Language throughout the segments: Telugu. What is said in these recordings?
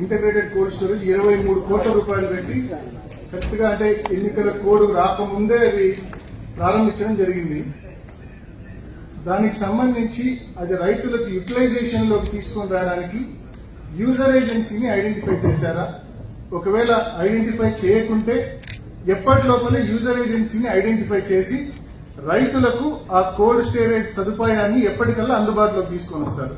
ఇంటగ్రేటెడ్ కోల్డ్ స్టోరేజ్ ఇరవై మూడు కోట్ల రూపాయలు పెట్టి కరెక్ట్గా అంటే ఎన్నికల కోడ్ రాకముందే అది ప్రారంభించడం జరిగింది. దానికి సంబంధించి అది రైతులకు యూటిలైజేషన్లోకి తీసుకొని రావడానికి యూజర్ ఏజెన్సీని ఐడెంటిఫై చేశారా? ఒకవేళ ఐడెంటిఫై చేయకుంటే ఎప్పటి లోపలే యూజర్ ఏజెన్సీని ఐడెంటిఫై చేసి రైతులకు ఆ కోల్డ్ స్టోరేజ్ సదుపాయాన్ని ఎప్పటికల్లా అందుబాటులోకి తీసుకొని వస్తారు.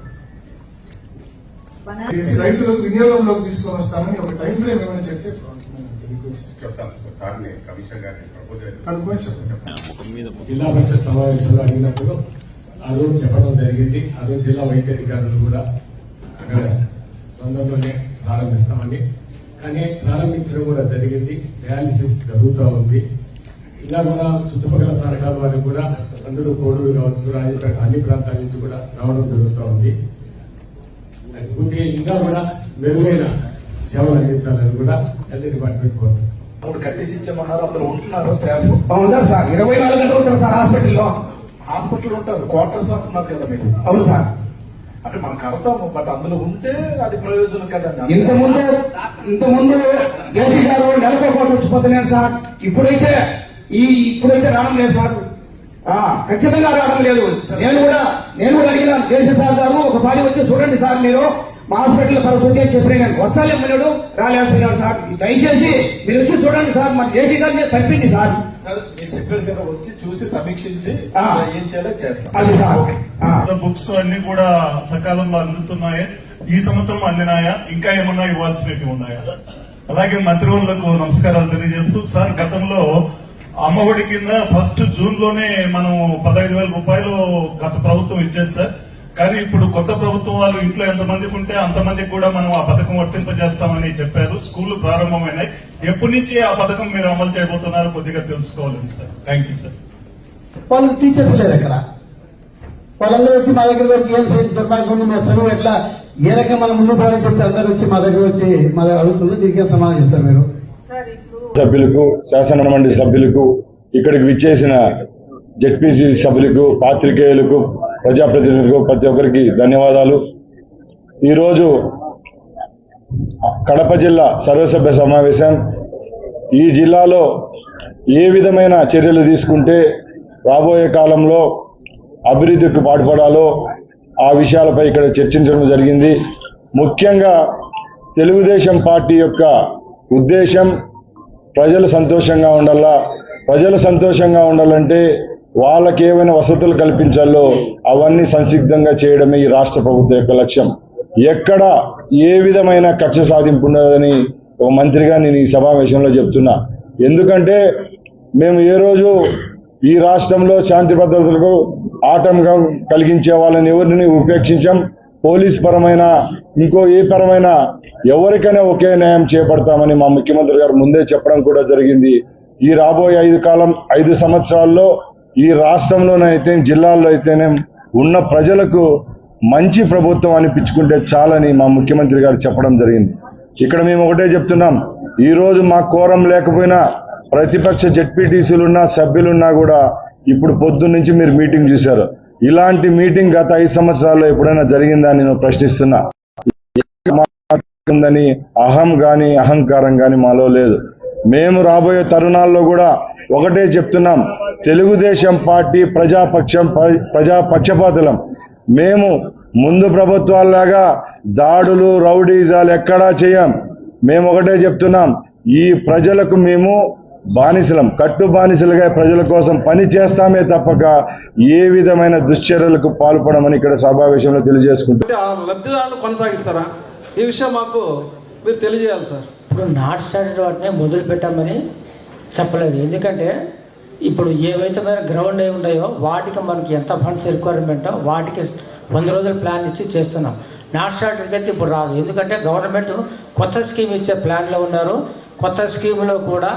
చేసి రైతులకు వినియోగంలోకి తీసుకొని వస్తామని ఒక టైం ఫ్రేమ్ ఏమైనా చెప్తే రిక్వెస్ట్ చెప్తాను సార్ని గారిని ప్రపోజల్ కనుక్కొని చెప్పండి జిల్లా పరిషత్ సమావేశంలో అడిగినప్పుడు ఆ రోజు చెప్పడం జరిగింది. ఆ రోజు జిల్లా వైద్యాధికారులు కూడా అక్కడ తొందరలోనే ప్రారంభిస్తామని. కానీ ప్రారంభించడం కూడా జరిగింది. డయాలిసిస్ జరుగుతూ ఉంది. ఇలా కూడా చుట్టుపక్కల ప్రాంతాల వారికి కూడా అందరూ కోడూరు కావచ్చు రాజపేట అన్ని ప్రాంతాల నుంచి కూడా రావడం జరుగుతూ ఉంది. ఇంకే ఇంకా కూడా మెరుగైన సేవలు అందించాలని కూడా హెల్త్ డిపార్ట్మెంట్ కోరుతుంది. మూడు కట్టేసి ఇచ్చామన్నారు అందరు ఉంటున్నారు స్టాఫ్ అవును సార్ ఇరవై నాలుగు గంటలు ఉంటారు సార్ హాస్పిటల్లో. హాస్పిటల్ ఉంటారు క్వార్టర్స్ అంటున్నారు కదా మీరు. అవును సార్. అంటే మనం కడతాము బట్ అందులో ఉంటే అది ప్రయోజనం కదా ఇంత ముందు ఇంత ముందు జేసీ గారు నెలకు కోట వచ్చిపోతున్నాను సార్. ఇప్పుడైతే ఈ ఇప్పుడైతే రావడం లేదు సార్. ఖచ్చితంగా రావడం లేదు. నేను కూడా నేను కూడా అడిగినాను జేసీ సార్ గారు ఒక పాడి వచ్చి చూడండి సార్ మీరు. మా హాస్పిటల్ పరిస్థితి అని చెప్పిన నేను. వస్తాలేమన్నాడు రాలేకపోయినాడు సార్. దయచేసి మీరు వచ్చి చూడండి సార్. మన జేసీ గారిని పంపింది సార్. వచ్చి చూసి సమీక్షించి. ఏం చేయాలో చేస్తాం. బుక్స్ అన్ని కూడా సకాలంలో అందుతున్నాయి. ఈ సంవత్సరం అందినాయా? ఇంకా ఏమన్నా ఇవ్వాల్సినవి ఉన్నాయా అలాగే మంత్రివర్లకు నమస్కారాలు తెలియజేస్తూ సార్ గతంలో అమ్మఒడి కింద ఫస్ట్ జూన్లోనే మనం పదహైదు వేల రూపాయలు గత ప్రభుత్వం ఇచ్చేది సార్. కానీ ఇప్పుడు కొత్త ప్రభుత్వం వాళ్ళు ఇంట్లో ఎంతమందికి ఉంటే అంతమందికి కూడా మనం ఆ పథకం వర్తింపజేస్తామని చెప్పారు. స్కూళ్ళు ప్రారంభమైనాయి. ఎప్పటి నుంచి ఆ పథకం మీరు అమలు చేయబోతున్నారో కొద్దిగా తెలుసుకోవాలండి సార్. థ్యాంక్ యూ సార్ వాళ్ళకి టీచర్స్ లేరు అక్కడ వాళ్ళందరూ వచ్చి మా దగ్గర వచ్చి ఏం దుర్మార్గం మా చదువు ఎట్లా? ఏ రకంగా మనం ముందు పోవాలని చెప్పి అందరూ వచ్చి మా దగ్గర వచ్చి మా దగ్గర అడుగుతున్నారు. దీనికి సమాధానం చెప్తారు మీరు. సభ్యులకు శాసన మండలి సభ్యులకు ఇక్కడికి విచ్చేసిన జెడ్పీసీ సభ్యులకు పాత్రికేయులకు ప్రజాప్రతినిధులకు ప్రతి ఒక్కరికి ధన్యవాదాలు. ఈరోజు కడప జిల్లా సర్వసభ్య సమావేశం. ఈ జిల్లాలో ఏ విధమైన చర్యలు తీసుకుంటే రాబోయే కాలంలో అభివృద్ధికి పాటుపడాలో ఆ విషయాలపై ఇక్కడ చర్చించడం జరిగింది. ముఖ్యంగా తెలుగుదేశం పార్టీ యొక్క ఉద్దేశం ప్రజలు సంతోషంగా ఉండాలా? ప్రజలు సంతోషంగా ఉండాలంటే వాళ్ళకి ఏమైనా వసతులు కల్పించాలో అవన్నీ సంసిద్ధంగా చేయడమే ఈ రాష్ట్ర ప్రభుత్వం యొక్క లక్ష్యం. ఎక్కడ ఏ విధమైన కక్ష సాధింపు ఉండదని ఒక మంత్రిగా నేను ఈ సమావేశంలో చెప్తున్నా. ఎందుకంటే మేము ఏ రోజు ఈ రాష్ట్రంలో శాంతి భద్రతలకు ఆటంకం కలిగించే వాళ్ళని ఎవరిని ఉపేక్షించాం? పోలీస్ పరమైన ఇంకో ఏ పరమైన ఎవరికైనా ఒకే న్యాయం చేపడతామని మా ముఖ్యమంత్రి గారు ముందే చెప్పడం కూడా జరిగింది. ఈ రాబోయే ఐదు కాలం ఐదు సంవత్సరాల్లో ఈ రాష్ట్రంలోనైతే జిల్లాల్లో అయితేనే ఉన్న ప్రజలకు మంచి ప్రభుత్వం అనిపించుకుంటే చాలని మా ముఖ్యమంత్రి గారు చెప్పడం జరిగింది. ఇక్కడ మేము ఒకటే చెప్తున్నాం. ఈరోజు మా కోరం లేకపోయినా ప్రతిపక్ష జడ్పీటీసీలున్నా సభ్యులున్నా కూడా ఇప్పుడు పొద్దున్నుంచి మీరు మీటింగ్ చూశారు. ఇలాంటి మీటింగ్ గత ఐదు సంవత్సరాల్లో ఎప్పుడైనా జరిగిందా అని నేను ప్రశ్నిస్తున్నా. ఉందని అహం గాని అహంకారం గాని మాలో లేదు. మేము రాబోయే తరుణాల్లో కూడా ఒకటే చెప్తున్నాం. తెలుగుదేశం పార్టీ ప్రజాపక్షం ప్రజా పక్షపాతలం. మేము ముందు ప్రభుత్వాల్లాగా దాడులు రౌడీజాలు ఎక్కడా చేయం. మేము ఒకటే చెప్తున్నాం. ఈ ప్రజలకు మేము బానిసలం కట్టు బానిసలుగా ప్రజల కోసం పని చేస్తామే తప్పక ఏ విధమైన దుశ్చర్యలకు పాల్పడమని ఇక్కడ సమావేశంలో ఆ లబ్ధిదారులు కొనసాగిస్తారా? ఈ విషయం మాకు మీరు తెలియజేయాలి సార్. ఇప్పుడు నాట్ స్టార్టెడ్ వాటిని మొదలు పెట్టామని చెప్పలేదు. ఎందుకంటే ఇప్పుడు ఏవైతే మన గ్రౌండ్ అయి ఉన్నాయో వాటికి మనకి ఎంత ఫండ్స్ రిక్వైర్మెంటో వాటికి వంద రోజుల ప్లాన్ ఇచ్చి చేస్తున్నాం. నాట్ స్టార్టెడ్ అయితే ఇప్పుడు రాదు. ఎందుకంటే గవర్నమెంట్ కొత్త స్కీమ్ ఇచ్చే ప్లాన్లో ఉన్నారు. కొత్త స్కీమ్లో కూడా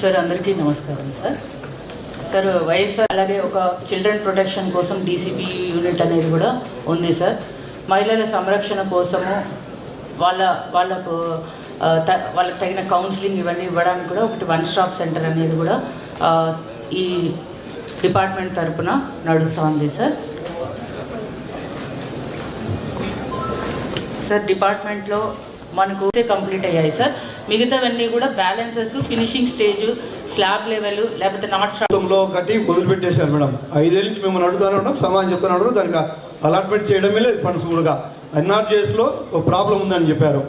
సార్ అందరికీ నమస్కారం సార్. సార్ వైఎస్ఆర్ అలాగే ఒక చిల్డ్రన్ ప్రొటెక్షన్ కోసం డీసీపీ యూనిట్ అనేది కూడా ఉంది సార్. మహిళల సంరక్షణ కోసము వాళ్ళ వాళ్ళకు త- వాళ్ళకి తగిన కౌన్సిలింగ్ ఇవన్నీ ఇవ్వడానికి కూడా ఒకటి వన్ స్టాప్ సెంటర్ అనేది కూడా ఈ డిపార్ట్మెంట్ తరఫున నడుస్తూ ఉంది సార్. సార్ డిపార్ట్మెంట్లో మనకు కంప్లీట్ అయ్యాయి సార్ మిగతావన్నీ కూడా balances finishing stage slab level లేకపోతే నాట్ గతంలో కట్టి మొదలు పెట్టేశారు మేడం. ఐదేళ్ళ నుంచి మిమ్మల్ని అడుగుతానే ఉన్నాం సమాధానం చెప్తున్నారు దానికి అలాట్మెంట్ చేయడమే లేదు ఫండ్స్ కూడా. ఎన్ఆర్జీఎస్లో ఒక ప్రాబ్లం ఉందని చెప్పారు.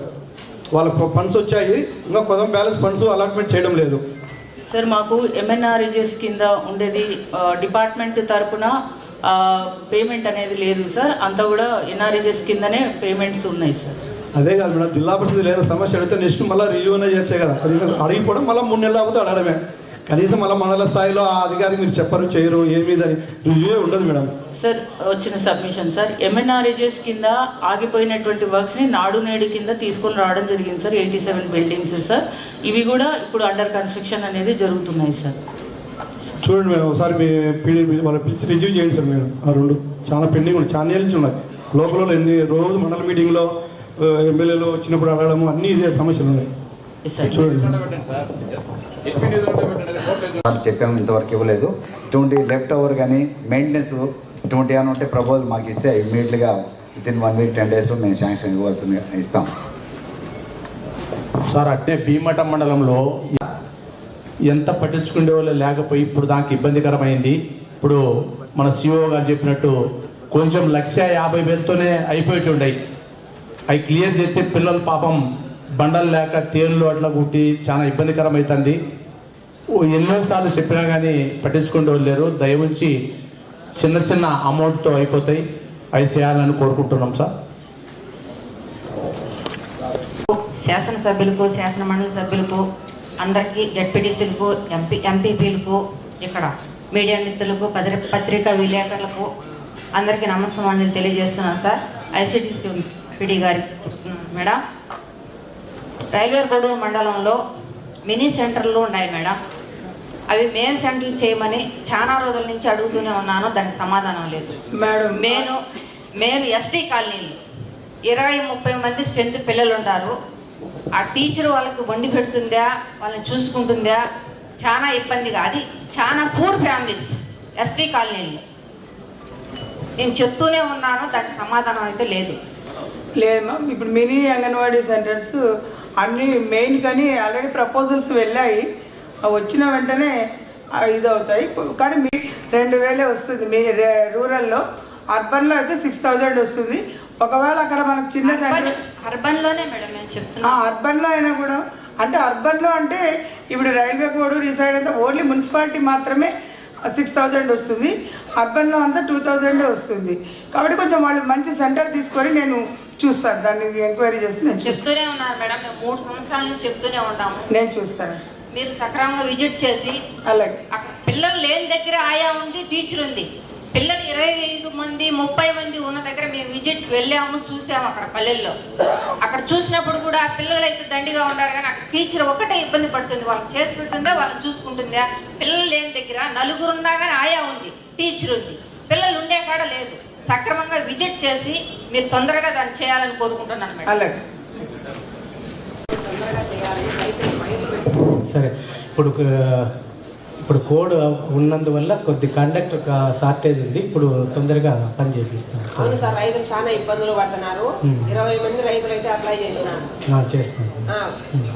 వాళ్ళకు ఫండ్స్ వచ్చాయి. ఇంకా కొంత బ్యాలెన్స్ ఫండ్స్ అలాట్మెంట్ చేయడం లేదు. సార్ మాకు ఎంఎన్ఆర్ఈజెస్ కింద ఉండేది డిపార్ట్మెంట్ తరపున పేమెంట్ అనేది లేదు సార్ అంతా కూడా ఎన్ఆర్ఈజెస్ కిందనే పేమెంట్స్ ఉన్నాయి సార్ అదే కాదు మేడం జిల్లా పరిషత్ లేదా. సమస్య అడిగితే నెక్స్ట్ మళ్ళీ రివ్యూ అనేది చేస్తే కదా. కనీసం అడిగిపోవడం మళ్ళీ మూడు నెలలు అవుతుంది అడగడమే. కనీసం మళ్ళీ మండల స్థాయిలో ఆ అధికారి మీరు చెప్పరు చేయరు ఏమీ దాని రివ్యూ ఉండదు మేడం. సార్ వచ్చిన సబ్మిషన్ సార్ ఎంఎన్ఆర్ఈజెస్ కింద ఆగిపోయినటువంటి వర్క్స్ని నాడు నేడు కింద తీసుకొని రావడం జరిగింది sir eighty seven buildings sir. ఇవి కూడా ఇప్పుడు అండర్ కన్స్ట్రక్షన్ అనేది జరుగుతున్నాయి సార్. చూడండి మేడం ఒకసారి మీ పీడీ వాళ్ళ పిలిచి రివ్యూ చేయండి సార్ మేడం ఆ రెండు. చాలా పెండింగ్ ఉన్నాయి చాలా నుంచి ఉన్నాయి. లోకల్లో ఎన్ని రోజు మండల మీటింగ్లో ఎమ్మెల్యేలు వచ్చినప్పుడు అడగడము అన్నీ ఇదే సమస్యలు ఉన్నాయి. చూడండి. చెప్పాము ఇంతవరకు ఇవ్వలేదు. ఇటువంటి లెఫ్ట్ ఓవర్ కానీ మెయింటెనెన్స్ ఇటువంటి ఏమైనా ఉంటే ప్రపోజల్ మాకు ఇస్తే ఇమ్మీడియట్గా with in one week ten డేస్లో మేము శాంక్షన్ ఇవ్వాల్సింది ఇస్తాం. సార్ అట్నే భీమట మండలంలో ఎంత పట్టించుకునే వాళ్ళు లేకపోయి ఇప్పుడు దానికి ఇబ్బందికరమైంది. ఇప్పుడు మన సిఓ గారు చెప్పినట్టు కొంచెం లక్ష యాభై వేలతోనే అయిపోయేటుండయి. అవి క్లియర్ చేసే పిల్లలు పాపం బండలు లేక తేళ్ళు అట్లా కుట్టి చాలా ఇబ్బందికరం అవుతుంది ఎన్నోసార్లు చెప్పినా కానీ పట్టించుకుంటూ లేరు దయవుంచి చిన్న చిన్న అమౌంట్తో అయిపోతాయి. అవి చేయాలని కోరుకుంటున్నాం సార్. శాసనసభ్యులకు శాసన మండలి సభ్యులకు అందరికీ జడ్పీటీసీలకు ఎంపీ ఎంపీపీలకు ఇక్కడ మీడియా మిత్రులకు పత్రి పత్రికా విలేకరులకు అందరికీ నమస్కారం తెలియజేస్తున్నాను సార్. ఐసిటిసి పిడి గారి మేడం. రైల్వే గొడవ మండలంలో మినీ సెంటర్లు ఉన్నాయి మేడం. అవి మెయిన్ సెంటర్లు చేయమని చాలా రోజుల నుంచి అడుగుతూనే ఉన్నాను దానికి సమాధానం లేదు. మేడం నేను నేను ఎస్టీ కాలనీలు ఇరవై ముప్పై మంది స్ట్రెంత్ పిల్లలు ఉంటారు. ఆ టీచర్ వాళ్ళకి వండి పెడుతుందా వాళ్ళని చూసుకుంటుందా చాలా ఇబ్బందిగా అది చాలా పూర్ ఫ్యామిలీస్ ఎస్టీ కాలనీలు. నేను చెప్తూనే ఉన్నాను దానికి సమాధానం అయితే లేదు. లేదు ఇప్పుడు మినీ అంగన్వాడీ సెంటర్స్ అన్ని మెయిన్ కానీ ఆల్రెడీ ప్రపోజల్స్ వెళ్ళాయి. వచ్చిన వెంటనే ఇది అవుతాయి కానీ మీ రెండు వేలే వస్తుంది. మీ రూరల్లో అర్బన్లో అయితే సిక్స్ థౌజండ్ వస్తుంది. ఒకవేళ అక్కడ మనకు చిన్న సెంటర్ అర్బన్లోనే మేడం నేను చెప్తున్నా. అర్బన్లో అయినా కూడా అంటే అర్బన్లో అంటే ఇప్పుడు రైల్వే కోడూరు ఈ సైడ్ అంతా ఓన్లీ మున్సిపాలిటీ మాత్రమే సిక్స్ థౌజండ్ వస్తుంది. అర్బన్లో అంతా టూ థౌజండే వస్తుంది. కాబట్టి కొంచెం వాళ్ళు మంచి సెంటర్ తీసుకొని నేను చూస్తాను. దాన్ని ఎంక్వైరీ చేసి నేను చెప్తూనే ఉన్నారు మేడం. మేము మూడు సంవత్సరాల నుంచి చెప్తూనే ఉంటాము. నేను చూస్తాను. మీరు సక్రమంగా విజిట్ చేసి అలాగే. అక్కడ పిల్లలు లేని దగ్గర ఆయా ఉంది టీచర్ ఉంది. పిల్లలు ఇరవై ఐదు మంది ముప్పై మంది ఉన్న దగ్గర మేము విజిట్ వెళ్ళాము చూసాము అక్కడ పల్లెల్లో. అక్కడ చూసినప్పుడు కూడా పిల్లలు అయితే దండిగా ఉన్నారు కానీ అక్కడ టీచర్ ఒకటే ఇబ్బంది పడుతుంది. వాళ్ళకి చేసి పెడుతుందా వాళ్ళని చూసుకుంటుందా? పిల్లలు లేని దగ్గర నలుగురు ఉన్నా కానీ ఆయా ఉంది టీచర్ ఉంది. పిల్లలు ఉండే కాడ లేదు. సక్రమంగా విజిట్ చేసి మీరు తొందరగా దాన్ని చేయాలని కోరుకుంటున్నాను మేడం. సరే ఇప్పుడు ఇప్పుడు కోడ్ ఉన్నందువల్ల కొద్ది కండక్ట్ షార్టేజ్ ఉంది. ఇప్పుడు తొందరగా పని చేపిస్తాం. అవును సార్ రైతులు చాలా ఇబ్బందులు పడుతున్నారు. ఇరవై మంది రైతులు అయితే అప్లై చేసినారు ఆ, చేస్తాం ఆ,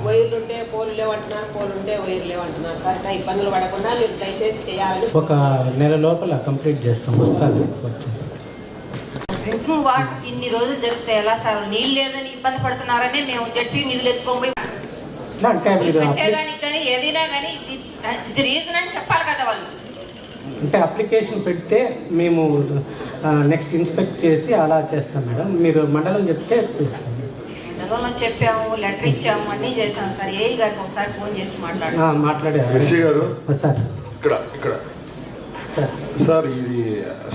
వైర్లు ఉంటే పోలు లేవంటున్నారు పోలు ఉంటే వైర్లు లేవంటున్నారు. సార్ ఇట్లా ఇబ్బందులు పడకుండా మీరు దయచేసి చేయాలని ఒక నెల లోపల కంప్లీట్ చేస్తాం. వస్తుంది. డ్రింకింగ్ వాటర్ ఇన్ని రోజులు జరిగితే ఎలా సార్? నీళ్ళు లేదని ఇబ్బంది పడుతున్నారని మేము జడ్పీ నిధులు ఎత్తుకోబోయి పెట్టేదానికి కానీ ఏదైనా కానీ ఇది ఇది రీజన్ అని చెప్పాలి కదా వాళ్ళు. అంటే అప్లికేషన్ పెడితే మేము నెక్స్ట్ ఇన్స్పెక్ట్ చేసి అలా చేస్తాం మేడం. మీరు మండలం చెప్తే చూస్తాం. చెప్పాము లెటర్ ఇచ్చాము అన్నీ చేసాం సార్. ఏ గారికి ఒకసారి ఫోన్ చేసి మాట్లాడు. ఆ, మాట్లాడారు. ఎస్సీ గారు సార్. ఇక్కడ ఇక్కడ. సార్ ఇది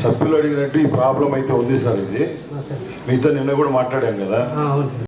సభ్యులు అడిగినట్టు ఈ ప్రాబ్లం అయితే ఉంది సార్ ఇది. మీతో నిన్న కూడా మాట్లాడాం కదా.